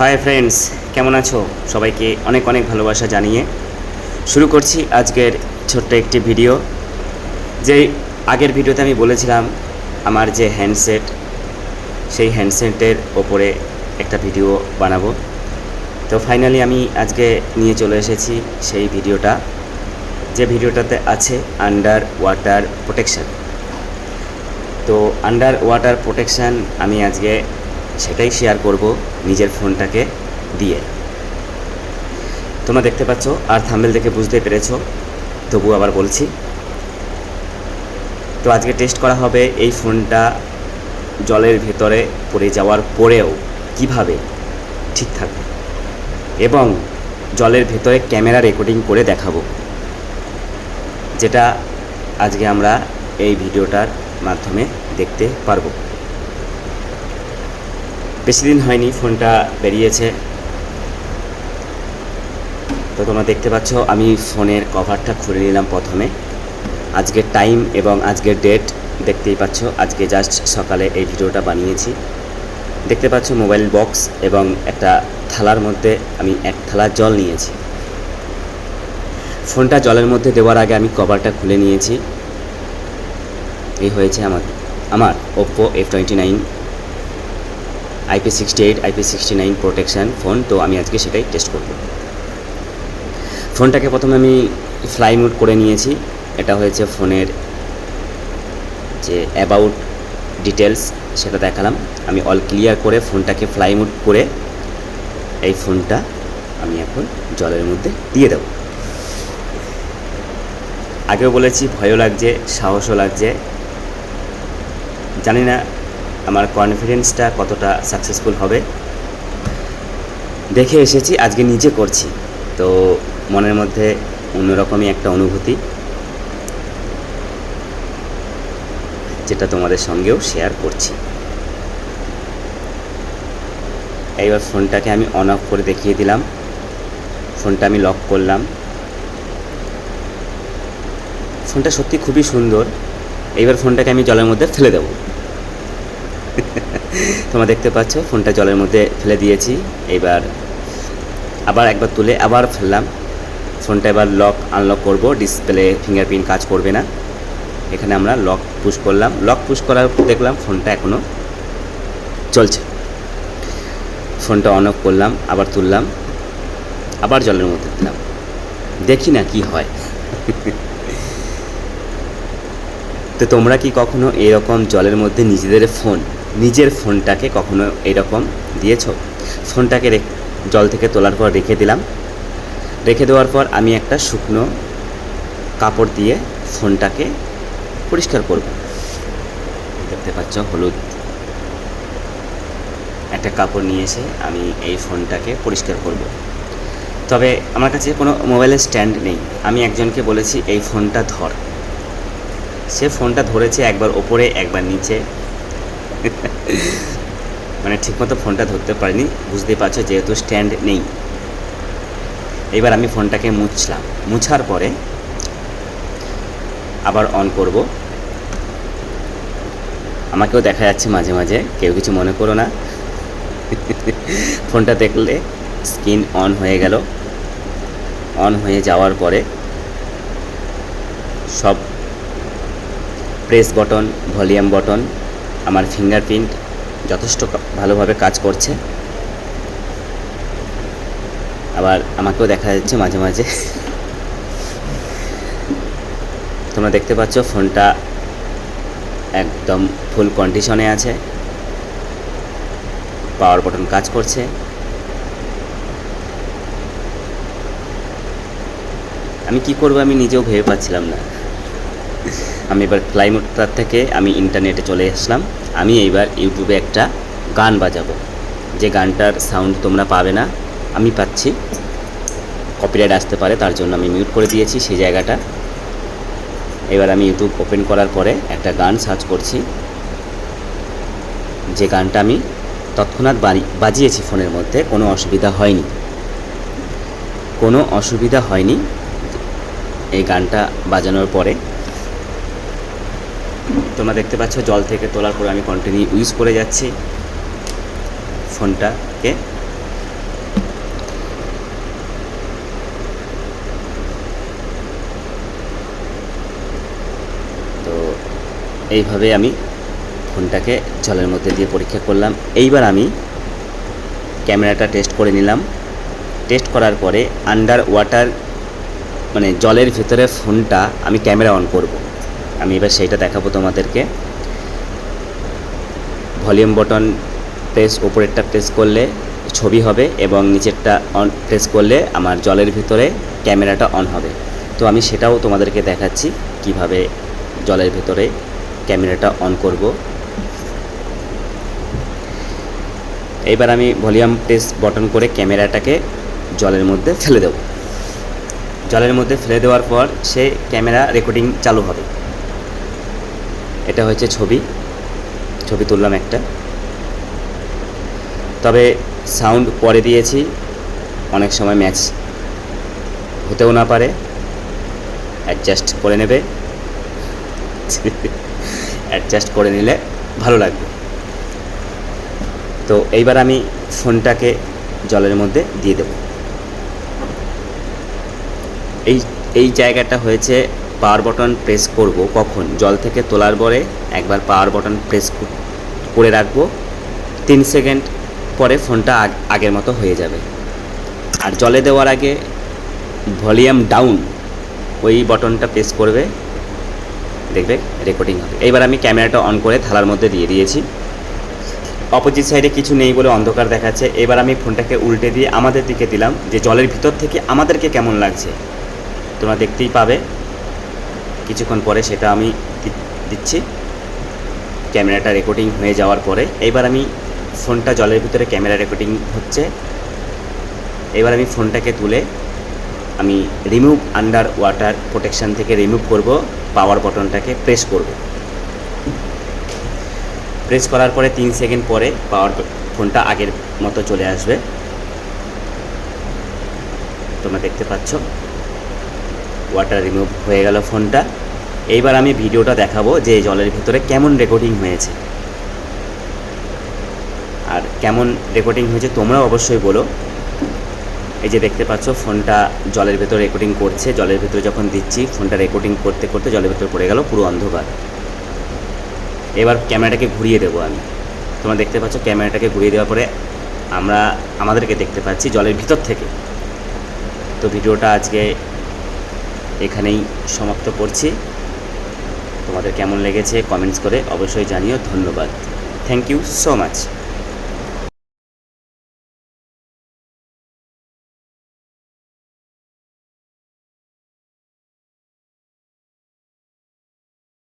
Hi friends কেমন আছো? সবাইকে অনেক অনেক ভালোবাসা জানিয়ে শুরু করছি আজকের ছোট্ট একটি ভিডিও যে আগের ভিডিওতে আমি বলেছিলাম আমার যে হ্যান্ডসেট সেই হ্যান্ডসেটের ওপরে একটা ভিডিও বানাবো। তো ফাইনালি আমি আজকে নিয়ে চলে এসেছি সেই ভিডিওটা যে ভিডিওটাতে আছে আন্ডার ওয়াটার প্রোটেকশান তো আন্ডার ওয়াটার প্রোটেকশান আমি আজকে সেটাই শেয়ার করব নিজের ফোনটাকে দিয়ে। তোমরা দেখতে পাচ্ছ, আর থাম্বেল দেখে বুঝতে পেরেছ তবু আবার বলছি। তো আজকে টেস্ট করা হবে এই ফোনটা জলের ভেতরে পড়ে যাওয়ার পরেও কীভাবে ঠিক থাকবে। এবং জলের ভেতরে ক্যামেরা রেকর্ডিং করে দেখাবো, যেটা আজকে আমরা এই ভিডিওটার মাধ্যমে দেখতে পারব। বেশি দিন হয়নি, ফোনটা বেরিয়েছে। তো তোমরা দেখতে পাচ্ছ, আমি ফোনের কভারটা খুলে নিলাম প্রথমে। আজকের টাইম এবং আজকের ডেট দেখতেই পাচ্ছ, আজকে জাস্ট সকালে এই ভিডিওটা বানিয়েছি। দেখতে পাচ্ছ, মোবাইল বক্স এবং একটা থালার মধ্যে আমি এক থালা জল নিয়েছি। ফোনটা জলের মধ্যে দেওয়ার আগে আমি কভারটা খুলে নিয়েছি। এই হয়েছে আমার আমার Oppo F twenty nine IP sixty eight IP sixty nine protection phone তো আমি আজকে সেটাই টেস্ট করব। ফোনটাকে প্রথমে আমি ফ্লাই মুড করে নিয়েছি। এটা হয়েছে ফোনের যে অ্যাবাউট ডিটেলস সেটা দেখালাম। আমি অল ক্লিয়ার করে ফোনটাকে ফ্লাই মুড করে এই ফোনটা আমি এখন জলের মধ্যে দিয়ে দেব। আগেও বলেছি, ভয়ও লাগছে, সাহসও লাগছে। জানি না আমার কনফিডেন্সটা কতটা সাকসেসফুল হবে? দেখে এসেছি, আজকে নিজে করছি। তো মনের মধ্যে অন্যরকমই একটা অনুভূতি। যেটা তোমাদের সঙ্গেও শেয়ার করছি। এইবার ফোনটাকে আমি অন অফ করে দেখিয়ে দিলাম। ফোনটা আমি লক করলাম। ফোনটা সত্যি খুবই সুন্দর। এইবার ফোনটাকে আমি জলের মধ্যে ফেলে দেবো। তোমরা দেখতে পাচ্ছ, ফোনটা জলের মধ্যে ফেলে দিয়েছি। এবার আবার একবার তুলে আবার ফেললাম। ফোনটা এবার লক আনলক করব। ডিসপ্লে ফিঙ্গারপ্রিন্ট কাজ করবে না। এখানে আমরা লক পুশ করলাম। লক পুশ করার দেখলাম ফোনটা এখনও চলছে। ফোনটা অন অফ করলাম, আবার তুললাম, আবার জলের মধ্যে দিলাম। দেখি না কি হয়। তো তোমরা কি কখনো এরকম জলের মধ্যে নিজেদের ফোন নিজের ফোনটাকে কখনো এরকম দিয়েছ? ফোনটাকে জল থেকে তোলার পর রেখে দিলাম। রেখে দেওয়ার পর আমি একটা শুকনো কাপড় দিয়ে ফোনটাকে পরিষ্কার করব। দেখতে পাচ্ছ হলুদ। একটা কাপড় নিয়ে এসে আমি এই ফোনটাকে পরিষ্কার করব। তবে আমার কাছে কোনো মোবাইলের স্ট্যান্ড নেই। আমি একজনকে বলেছি, এই ফোনটা ধর। সে ফোনটা ধরেছে একবার ওপরে, একবার নিচে। মানে ঠিকমতো ফোনটা ধরতে পারিনি, বুঝতেই পারছ যেহেতু স্ট্যান্ড নেই। এবার আমি ফোনটাকে মুছলাম। মুছার পরে আবার অন করব। আমাকেও দেখা যাচ্ছে মাঝে মাঝে, কেউ কিছু মনে করো না। ফোনটা দেখলে স্ক্রিন অন হয়ে গেল। অন হয়ে যাওয়ার পরে সব প্রেস বটন ভলিউম বটন আমার ফিঙ্গারপ্রিন্ট যথেষ্ট ভালোভাবে কাজ করছে। আবার আমাকেও দেখা যাচ্ছে মাঝে মাঝে। তোমরা দেখতে পাচ্ছ ফোনটা একদম ফুল কন্ডিশনে আছে। পাওয়ার বটন কাজ করছে। আমি কি করব আমি নিজেও ভেবে পাচ্ছিলাম না। আমি এবার ফ্লাইমোডটার থেকে আমি ইন্টারনেটে চলে আসলাম। আমি এইবার ইউটিউবে একটা গান বাজাবো। যে গানটার সাউন্ড তোমরা পাবে না, আমি পাচ্ছি। কপিরাইট আসতে পারে, তার জন্য আমি মিউট করে দিয়েছি সেই জায়গাটা। এবার আমি ইউটিউব ওপেন করার পরে একটা গান সার্চ করছি। যে গানটা আমি তৎক্ষণাৎ বাজিয়েছি ফোনের মধ্যে, কোনো অসুবিধা হয়নি। কোনো অসুবিধা হয়নি এই গানটা বাজানোর পরে। তোমরা দেখতে পাচ্ছ, জল থেকে তোলার পরে আমি কন্টিনিউ ইউজ করে যাচ্ছি। ফোনটাকে। তো এইভাবে আমি ফোনটাকে জলের মধ্যে দিয়ে পরীক্ষা করলাম। এইবার আমি ক্যামেরাটা টেস্ট করে নিলাম। টেস্ট করার পরে আন্ডার ওয়াটার মানে জলের ভিতরে ফোনটা আমি ক্যামেরা অন করব। আমি এবার সেইটা দেখাবো তোমাদেরকে। ভলিউম বটন প্রেস, ওপরেরটা প্রেস করলে ছবি হবে এবং নিচেরটা অন, প্রেস করলে আমার জলের ভিতরে ক্যামেরাটা অন হবে। তো আমি সেটাও তোমাদেরকে দেখাচ্ছি, কীভাবে জলের ভিতরে ক্যামেরাটা অন করব। এইবার আমি ভলিউম প্রেস বটন করে ক্যামেরাটাকে জলের মধ্যে ফেলে দেব। জলের মধ্যে ফেলে দেওয়ার পর সে ক্যামেরা রেকর্ডিং চালু হবে। এটা হচ্ছে ছবি। ছবি তুললাম একটা। তবে সাউন্ড পরে দিয়েছি, অনেক সময় ম্যাচ হতেও না পারে। অ্যাডজাস্ট করে নেবে। অ্যাডজাস্ট করে নিলে ভালো লাগবে। তো এইবার আমি ফোনটাকে জলের মধ্যে দিয়ে দেব। এই এই জায়গাটা হয়েছে পাওয়ার বটন প্রেস করব কখন? জল থেকে তোলার পরে একবার পাওয়ার বটন প্রেস করে রাখব। তিন সেকেন্ড পরে ফোনটা আগ- আগের মতো হয়ে যাবে। আর জলে দেওয়ার আগে ভলিউম ডাউন ওই বটনটা প্রেস করবে। দেখবে রেকর্ডিং হবে। এইবার আমি ক্যামেরাটা অন করে থালার মধ্যে দিয়ে দিয়েছি। অপোজিট সাইডে কিছু নেই বলে অন্ধকার দেখাচ্ছে। এবার আমি ফোনটাকে উল্টে দিয়ে আমাদের দিকে দিলাম যে জলের ভিতর থেকে আমাদেরকে কেমন লাগছে? তোমরা দেখতেই পাবে। কিছুক্ষণ পরে সেটা আমি দিচ্ছি। ক্যামেরাটা রেকর্ডিং হয়ে যাওয়ার পরে এবার আমি ফোনটা জলের ভিতরে ক্যামেরা রেকর্ডিং হচ্ছে। এবার আমি ফোনটাকে তুলে আমি রিমুভ আন্ডার ওয়াটার প্রোটেকশান থেকে রিমুভ করব পাওয়ার বটনটাকে প্রেস করব। প্রেস করার পরে তিন সেকেন্ড পরে পাওয়ার ফোনটা আগের মতো চলে আসবে। তোমরা দেখতে পাচ্ছ। ওয়াটার রিমুভ হয়ে গেল ফোনটা। এইবার আমি ভিডিওটা দেখাবো যে জলের ভিতরে কেমন রেকর্ডিং হয়েছে। আর কেমন রেকর্ডিং হয়েছে তোমরাও অবশ্যই বলো। এই যে দেখতে পাচ্ছ, ফোনটা জলের ভেতর রেকর্ডিং করছে। জলের ভেতরে যখন দিচ্ছি, ফোনটা রেকর্ডিং করতে করতে জলের ভেতর পড়ে গেল পুরো অন্ধকার। এবার ক্যামেরাটাকে ঘুরিয়ে দেবো আমি। তোমরা দেখতে পাচ্ছ, ক্যামেরাটাকে ঘুরিয়ে দেওয়ার পরে আমরা আমাদেরকে দেখতে পাচ্ছি জলের ভিতর থেকে। তো ভিডিওটা আজকে এখানেই সমাপ্ত করছি। তোমাদের কেমন লেগেছে কমেন্টস করে অবশ্যই জানিও। ধন্যবাদ। Thank you so much